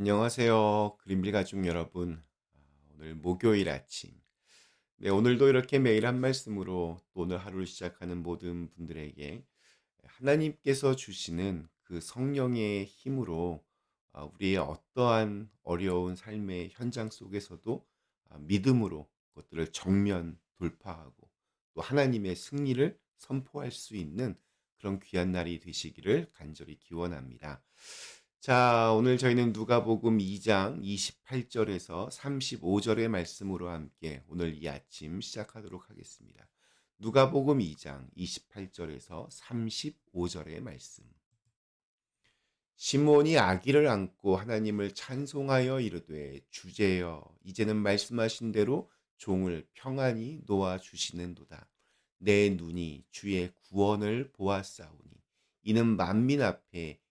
안녕하세요. 그림빌 가족 여러분. 아, 오늘 목요일 아침. 네, 오늘도 이렇게 매일 한 말씀으로 또 오늘 하루를 시작하는 모든 분들에게 하나님께서 주시는 그 성령의 힘으로 아, 우리의 어떠한 어려운 삶의 현장 속에서도 아, 믿음으로 그것들을 정면 돌파하고 또 하나님의 승리를 선포할 수 있는 그런 귀한 날이 되시기를 간절히 기원합니다. 자, 오늘 저희는 누가복음 2장 28절에서 35절의 말씀으로 함께 오늘 이 아침 시작하도록 하겠습니다. 누가복음 2장 28절에서 35절의 말씀. 시몬이 아기를 안고 하나님을 찬송하여 이르되 주제여 이제는 말씀하신 대로 종을 평안히 놓아 주시는도다. 내 눈이 주의 구원을 보았사오니 이는 만민 앞에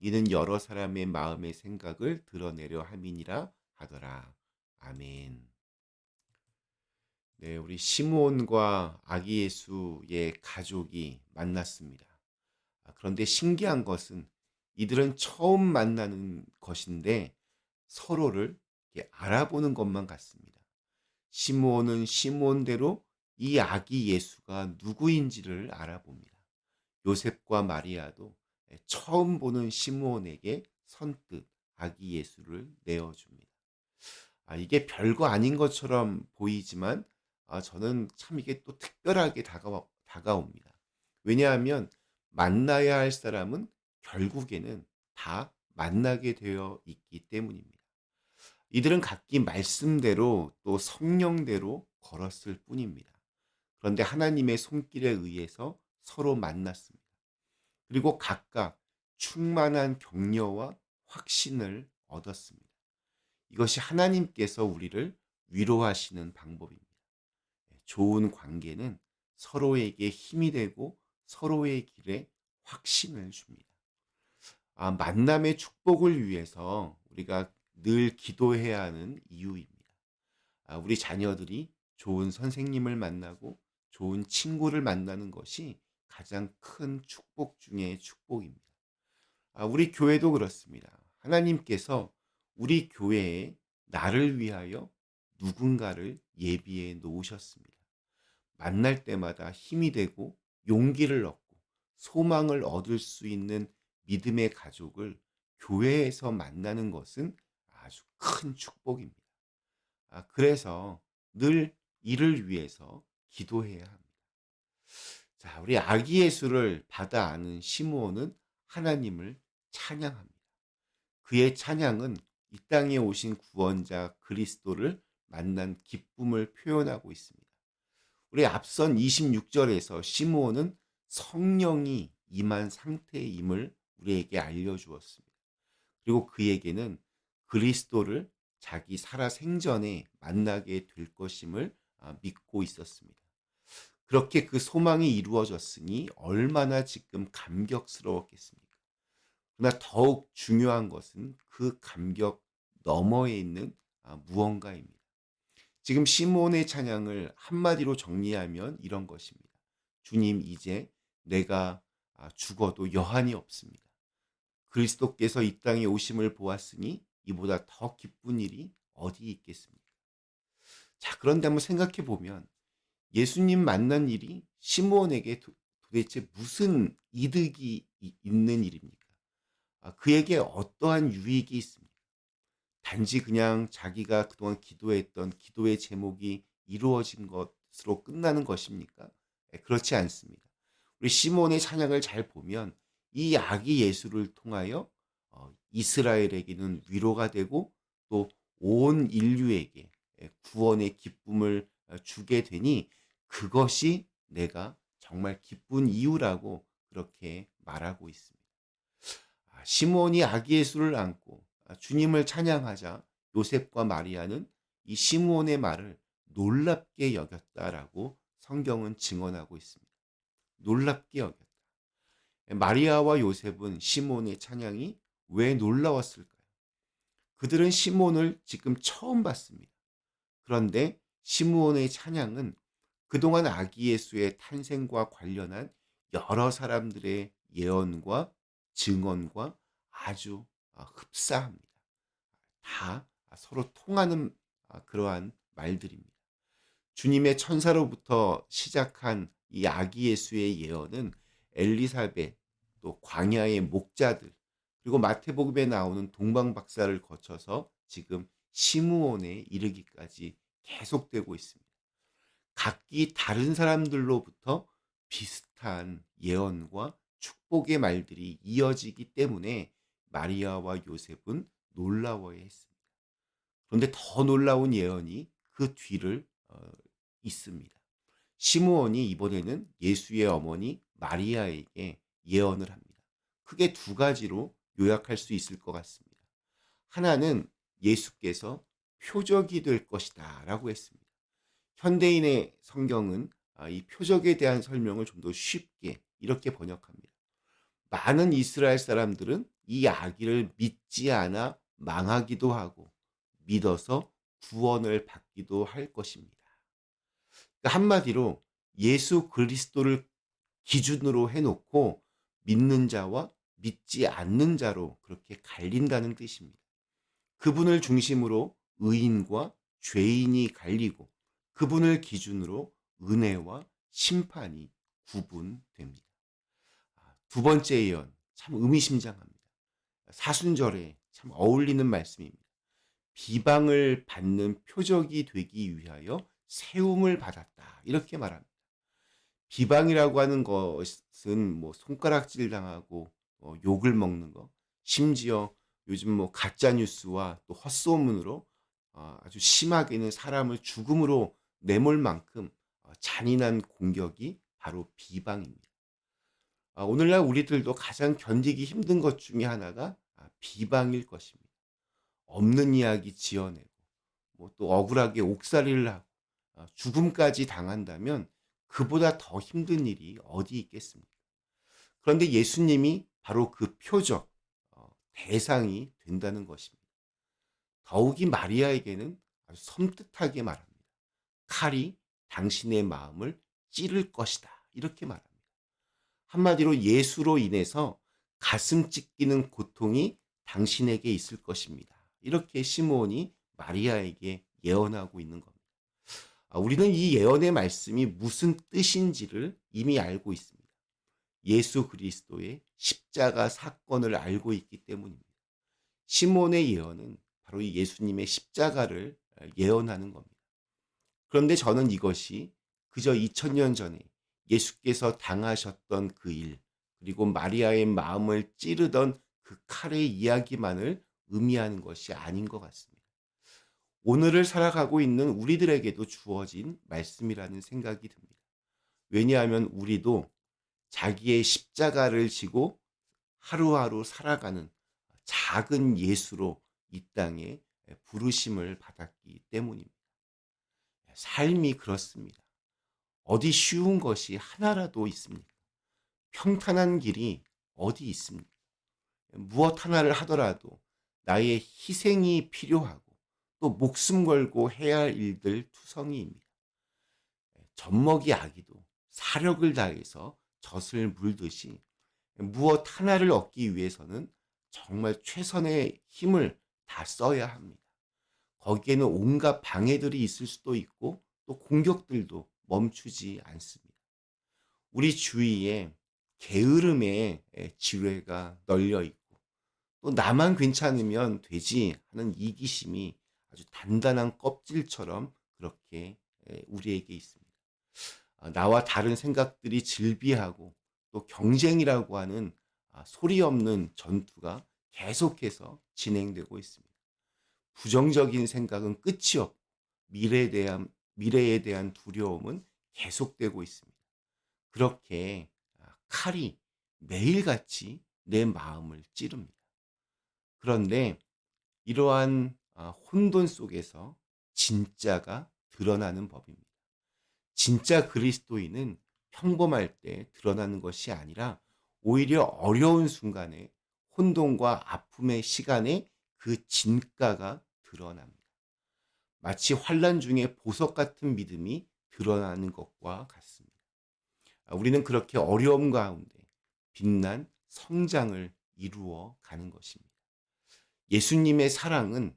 이는 여러 사람의 마음의 생각을 드러내려 함이니라 하더라. 아멘. 네, 우리 시므온과 아기 예수의 가족이 만났습니다. 아, 그런데 신기한 것은 이들은 처음 만나는 것인데 서로를 알아보는 것만 같습니다. 시므온은 시므온대로 이 아기 예수가 누구인지를 알아봅니다. 요셉과 마리아도 처음 보는 시므온에게 선뜻 아기 예수를 내어줍니다. 아, 이게 별거 아닌 것처럼 보이지만 아, 저는 참 이게 또 특별하게 다가와, 다가옵니다. 왜냐하면 만나야 할 사람은 결국에는 다 만나게 되어 있기 때문입니다. 이들은 각기 말씀대로 또 성령대로 걸었을 뿐입니다. 그런데 하나님의 손길에 의해서 서로 만났습니다. 그리고 각각 충만한 격려와 확신을 얻었습니다. 이것이 하나님께서 우리를 위로하시는 방법입니다. 예, 좋은 관계는 서로에게 힘이 되고 서로의 길에 확신을 줍니다. 아, 만남의 축복을 위해서 우리가 늘 기도해야 하는 이유입니다. 아, 우리 자녀들이 좋은 선생님을 만나고 좋은 친구를 만나는 것이 가장 큰 축복 중의 축복입니다. 아, 우리 교회도 그렇습니다. 하나님께서 우리 교회에 나를 위하여 누군가를 예비해 놓으셨습니다. 만날 때마다 힘이 되고 용기를 얻고 소망을 얻을 수 있는 믿음의 가족을 교회에서 만나는 것은 아주 큰 축복입니다. 아, 그래서 늘 이를 위해서 기도해야 합니다. 자, 우리 아기 예수를 받아 아는 시므온은 하나님을 찬양합니다. 그의 찬양은 이 땅에 오신 구원자 그리스도를 만난 기쁨을 표현하고 있습니다. 우리 앞선 26절에서 시므온은 성령이 임한 상태임을 우리에게 알려주었습니다. 그리고 그에게는 그리스도를 자기 살아 생전에 만나게 될 것임을 아, 믿고 있었습니다. 그렇게 그 소망이 이루어졌으니 얼마나 지금 감격스러웠겠습니까? 그러나 더욱 중요한 것은 그 감격 너머에 있는 아, 무언가입니다. 지금 시몬의 찬양을 한마디로 정리하면 이런 것입니다. 주님, 이제 내가 아, 죽어도 여한이 없습니다. 그리스도께서 이 땅에 오심을 보았으니 이보다 더 기쁜 일이 어디 있겠습니까? 자, 그런데 한번 생각해 보면 예수님 만난 일이 시므온에게 도, 대체 무슨 이득이 있는 일입니까? 아, 그에게 어떠한 유익이 있습니까? 단지 그냥 자기가 그동안 기도했던 기도의 제목이 이루어진 것으로 끝나는 것입니까? 네, 그렇지 않습니다. 우리 시몬의 찬양을 잘 보면 이 아기 예수를 통하여 어, 이스라엘에게는 위로가 되고 또 온 인류에게 예, 구원의 기쁨을 어, 주게 되니 그것이 내가 정말 기쁜 이유라고 그렇게 말하고 있습니다. 아, 시몬이 아기 예수를 안고 아, 주님을 찬양하자 요셉과 마리아는 이 시므온의 말을 놀랍게 여겼다라고 성경은 증언하고 있습니다. 놀랍게 여겼다. 마리아와 요셉은 시몬의 찬양이 왜 놀라웠을까요? 그들은 시몬을 지금 처음 봤습니다. 그런데 시므온의 찬양은 그동안 아기 예수의 탄생과 관련한 여러 사람들의 예언과 증언과 아주 아, 흡사합니다. 다 서로 통하는 아, 그러한 말들입니다. 주님의 천사로부터 시작한 이 아기 예수의 예언은 엘리사벳 또 광야의 목자들 그리고 마태복음에 나오는 동방 박사를 거쳐서 지금 시므온에 이르기까지 계속되고 있습니다. 각기 다른 사람들로부터 비슷한 예언과 축복의 말들이 이어지기 때문에 마리아와 요셉은 놀라워해 했습니다. 그런데 더 놀라운 예언이 그 뒤를 어, 있습니다. 시므온이 이번에는 예수의 어머니 마리아에게 예언을 합니다. 크게 두 가지로 요약할 수 있을 것 같습니다. 하나는 예수께서 표적이 될 것이다 라고 했습니다. 현대인의 성경은 아, 이 표적에 대한 설명을 좀 더 쉽게 이렇게 번역합니다. 많은 이스라엘 사람들은 이 아기를 믿지 않아 망하기도 하고 믿어서 구원을 받기도 할 것입니다. 그러니까 한마디로 예수 그리스도를 기준으로 해놓고 믿는 자와 믿지 않는 자로 그렇게 갈린다는 뜻입니다. 그분을 중심으로 의인과 죄인이 갈리고 그분을 기준으로 은혜와 심판이 구분됩니다. 아, 두 번째 예언 참 의미심장합니다. 사순절에 참 어울리는 말씀입니다. 비방을 받는 표적이 되기 위하여 세움을 받았다. 이렇게 말합니다. 비방이라고 하는 것은 뭐 손가락질 당하고 어, 욕을 먹는 거, 심지어 요즘 뭐 가짜 뉴스와 또 헛소문으로 어, 아주 심하게는 사람을 죽음으로 내몰 만큼 어, 잔인한 공격이 바로 비방입니다. 아, 오늘날 우리들도 가장 견디기 힘든 것 중에 하나가 아, 비방일 것입니다. 없는 이야기 지어내고 뭐 또 억울하게 옥살이를 하고 아, 죽음까지 당한다면 그보다 더 힘든 일이 어디 있겠습니까? 그런데 예수님이 바로 그 표적, 어, 대상이 된다는 것입니다. 더욱이 마리아에게는 섬뜩하게 말합니다. 칼이 당신의 마음을 찌를 것이다. 이렇게 말합니다. 한마디로 예수로 인해서 가슴 찢기는 고통이 당신에게 있을 것입니다. 이렇게 시므온이 마리아에게 예언하고 있는 겁니다. 아, 우리는 이 예언의 말씀이 무슨 뜻인지를 이미 알고 있습니다. 예수 그리스도의 십자가 사건을 알고 있기 때문입니다. 시몬의 예언은 바로 이 예수님의 십자가를 예언하는 겁니다. 그런데 저는 이것이 그저 2000년 전에 예수께서 당하셨던 그 일, 그리고 마리아의 마음을 찌르던 그 칼의 이야기만을 의미하는 것이 아닌 것 같습니다. 오늘을 살아가고 있는 우리들에게도 주어진 말씀이라는 생각이 듭니다. 왜냐하면 우리도 자기의 십자가를 지고 하루하루 살아가는 작은 예수로 이 땅에 부르심을 받았기 때문입니다. 삶이 그렇습니다. 어디 쉬운 것이 하나라도 있습니까? 평탄한 길이 어디 있습니까? 무엇 하나를 하더라도 나의 희생이 필요하고 또 목숨 걸고 해야 할 일들 투성이입니다. 젖먹이 아기도 사력을 다해서 젖을 물듯이 무엇 하나를 얻기 위해서는 정말 최선의 힘을 다 써야 합니다. 거기에는 온갖 방해들이 있을 수도 있고 또 공격들도 멈추지 않습니다. 우리 주위에 게으름의 지뢰가 널려 있고 또 나만 괜찮으면 되지 하는 이기심이 아주 단단한 껍질처럼 그렇게 우리에게 있습니다. 아, 나와 다른 생각들이 질비하고 또 경쟁이라고 하는 아, 소리 없는 전투가 계속해서 진행되고 있습니다. 부정적인 생각은 끝이 없고 미래에 대한 미래에 대한 두려움은 계속되고 있습니다. 그렇게 아, 칼이 매일같이 내 마음을 찌릅니다. 그런데 이러한 아, 혼돈 속에서 진짜가 드러나는 법입니다. 진짜 그리스도인은 평범할 때 드러나는 것이 아니라 오히려 어려운 순간에 혼돈과 아픔의 시간에 그 진가가 드러납니다. 마치 환란 중에 보석 같은 믿음이 드러나는 것과 같습니다. 아, 우리는 그렇게 어려움 가운데 빛난 성장을 이루어 가는 것입니다. 예수님의 사랑은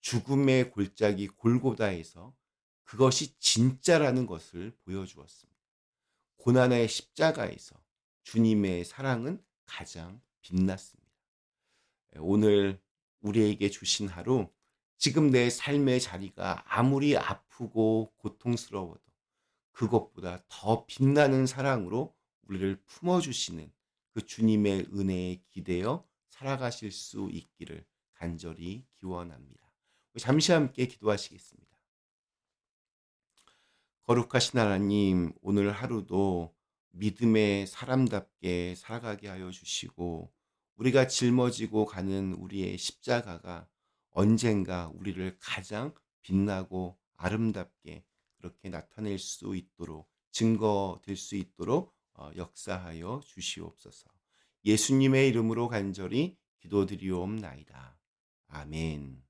죽음의 골짜기 골고다에서 그것이 진짜라는 것을 보여주었습니다. 고난의 십자가에서 주님의 사랑은 가장 빛났습니다. 오늘 우리에게 주신 하루, 지금 내 삶의 자리가 아무리 아프고 고통스러워도 그것보다 더 빛나는 사랑으로 우리를 품어주시는 그 주님의 은혜에 기대어 살아가실 수 있기를 간절히 기원합니다. 잠시 함께 기도하시겠습니다. 거룩하신 하나님, 오늘 하루도 믿음의 사람답게 살아가게 하여 주시고, 우리가 짊어지고 가는 우리의 십자가가 언젠가 우리를 가장 빛나고 아름답게 그렇게 나타낼 수 있도록 증거될 수 있도록 어, 역사하여 주시옵소서. 예수님의 이름으로 간절히 기도드리옵나이다. 아멘.